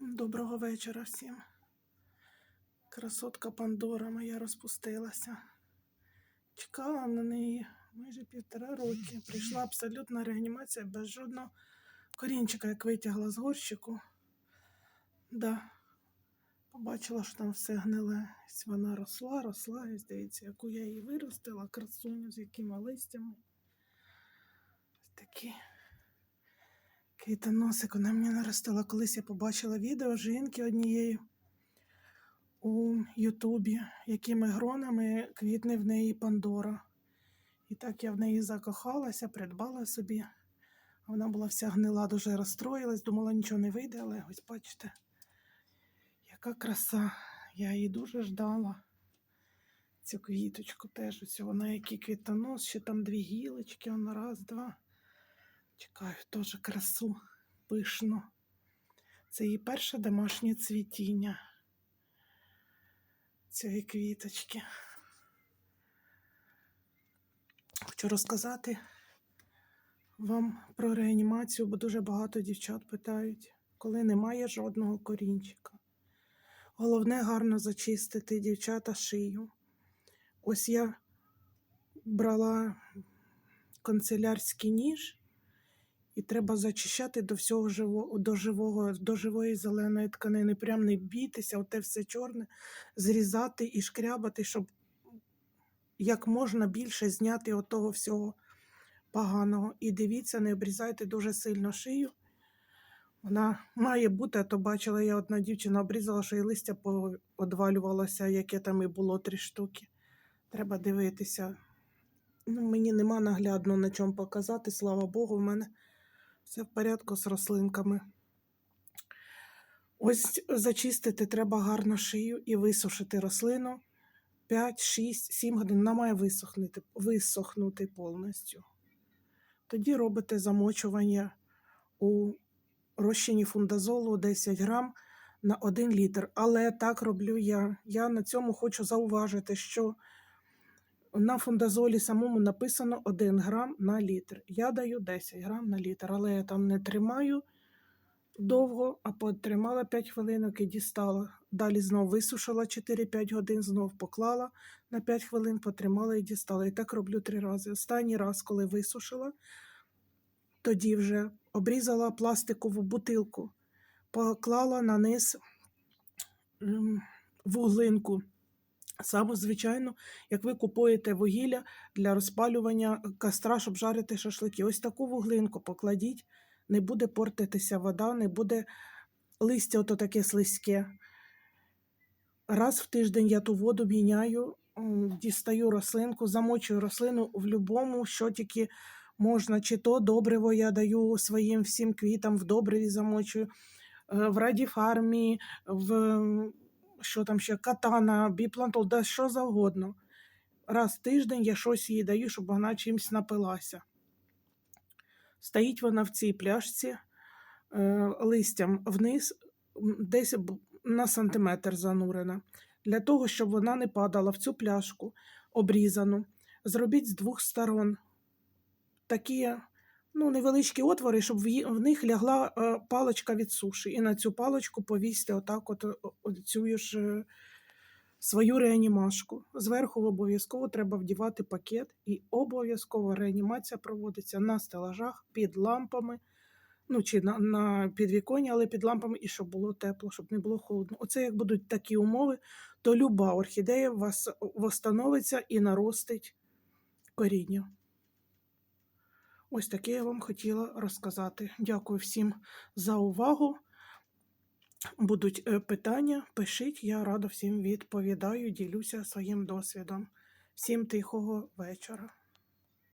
Доброго вечора всім. Красотка Пандора моя розпустилася. Чекала на неї майже півтора роки. Прийшла абсолютна реанімація без жодного корінчика, як витягла з горщику. Да. Побачила, що там все гниле. Вона росла, росла, і здається, яку я її виростила, красуню з якими листями. Ось такі. Квітоносик вона мені наростила. Колись я побачила відео жінки однієї у Ютубі, якими гронами квітне в неї Пандора. І так я в неї закохалася, придбала собі. Вона була вся гнила, дуже розстроїлась, думала, нічого не вийде, але ось бачите, яка краса. Я її дуже ждала. Цю квіточку теж. Ось вона який квітонос, ще там дві гілочки, вона раз, два. Чекаю теж красу пишно. Це її перше домашнє цвітіння цієї квіточки. Хочу розказати вам про реанімацію, бо дуже багато дівчат питають, коли немає жодного корінчика. Головне гарно зачистити дівчата шию. Ось я брала канцелярський ніж і треба зачищати до всього живого, до живого, до живої зеленої тканини. Прям не бійтеся, оте все чорне, зрізати і шкрябати, щоб як можна більше зняти от того всього поганого. І дивіться, не обрізайте дуже сильно шию. Вона має бути, а то бачила, я одна дівчина обрізала, що і листя одвалювалося, яке там і було три штуки. Треба дивитися. Ну, мені нема наглядно на чому показати, слава Богу, в мене все в порядку з рослинками. Ось зачистити треба гарно шию і висушити рослину 5, 6, 7 годин. Вона має висохнути, висохнути повністю. Тоді робите замочування у розчині фундазолу 10 грам на 1 літр. Але так роблю я. Я на цьому хочу зауважити, що на фундазолі самому написано 1 грам на літр. Я даю 10 грам на літр, але я там не тримаю довго, а потримала 5 хвилинок і дістала. Далі знов висушила 4-5 годин, знов поклала на 5 хвилин, потримала і дістала. І так роблю три рази. Останній раз, коли висушила, тоді вже обрізала пластикову бутилку, поклала на низ м, вуглинку. Саме звичайно, як ви купуєте вугілля для розпалювання костра, щоб жарити шашлики. Ось таку вуглинку покладіть, не буде портитися вода, не буде листя ото таке слизьке. Раз в тиждень я ту воду міняю, дістаю рослинку, замочую рослину в будь-якому, що тільки можна. Чи то добриво я даю своїм всім квітам в добриві замочую, е, в радіфармі, в що там ще катана, біплантол, да що завгодно. Раз в тиждень я щось їй даю, щоб вона чимось напилася. Стоїть вона в цій пляшці е, листям вниз, десь на сантиметр занурена. Для того, щоб вона не падала в цю пляшку обрізану, зробіть з двох сторон такі ну, невеличкі отвори, щоб в, них лягла е, паличка від суші. І на цю паличку повісьте отак от, о- о- цю ж е, свою реанімашку. Зверху обов'язково треба вдівати пакет, і обов'язково реанімація проводиться на стелажах під лампами. Ну, чи на, на підвіконні, але під лампами, і щоб було тепло, щоб не було холодно. Оце як будуть такі умови, то люба орхідея вас восстановиться і наростить коріння. Ось таке я вам хотіла розказати. Дякую всім за увагу. Будуть е, питання, пишіть, я рада всім відповідаю, ділюся своїм досвідом. Всім тихого вечора.